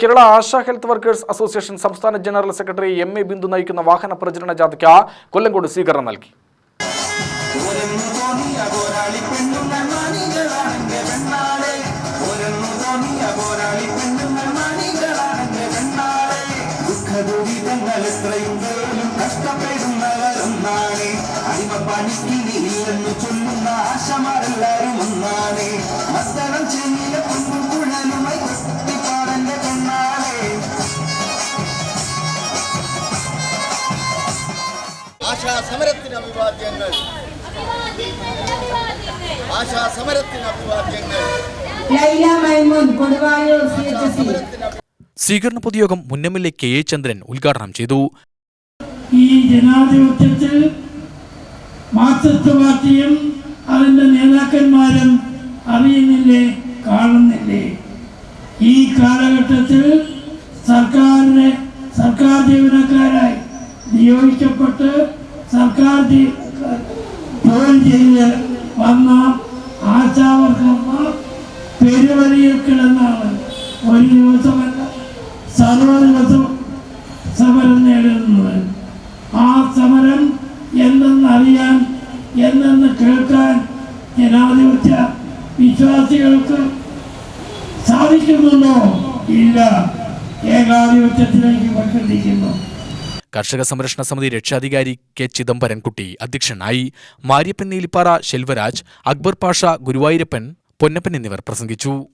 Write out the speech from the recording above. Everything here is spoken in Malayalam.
Kerala ASHA health workers association സംസ്ഥാന general secretary M A Bindu നയിക്കുന്ന വാഹന പ്രചരണ ജാഥയ്ക്ക് കൊല്ലങ്കോട് സ്വീകരണം നൽകി. ചൊല്ലുന്ന ആശമാരെല്ലാരും ഒന്നാണ്. മസ്തനം ആശാ സമരത്തിന് അഭിവാദ്യങ്ങൾ. ആശാ സമരത്തിന് അഭിവാദ്യങ്ങൾ സ്വീകരണ പൊതുയോഗം മുന്നമ്മിലെ കെ എ ചന്ദ്രൻ ഉദ്ഘാടനം ചെയ്തു. ഈ ജനാധിപത്യത്തിൽ മാർക്സിസ്റ്റ് പാർട്ടിയും അതിന്റെ നേതാക്കന്മാരും അറിയുന്നില്ലേ കാണുന്നില്ലേ? ഈ കാലഘട്ടത്തിൽ സർക്കാരിനെ സർക്കാർ ജീവനക്കാരായി നിയോഗിക്കപ്പെട്ട് സർക്കാർ ജോലി ചെയ്ത് വന്ന ആശാവർക്കന്മാർ പെരുവഴിയിൽ കിടന്നാണ് ഒരു ദിവസമല്ല സർവ ദിവസം സമരം നേടുന്നത് ആ സമരം എന്തെന്നറിയാൻ എന്തെന്ന് കേൾക്കാൻ ജനാധിപത്യ വിശ്വാസികൾക്ക് സാധിക്കുന്നുണ്ടോ? ഇല്ല. ഏകാധിപത്യത്തിലേക്ക് പോയിക്കൊണ്ടിരിക്കുന്നു. കർഷക സംരക്ഷണ സമിതി രക്ഷാധികാരി കെ ചിദംബരൻകുട്ടി അധ്യക്ഷനായി മാരിയപ്പൻ നീലിപ്പാറ ശെൽവരാജ് അക്ബർ പാഷ ഗുരുവായൂരപ്പൻ പൊന്നപ്പൻ എന്നിവർ പ്രസംഗിച്ചു.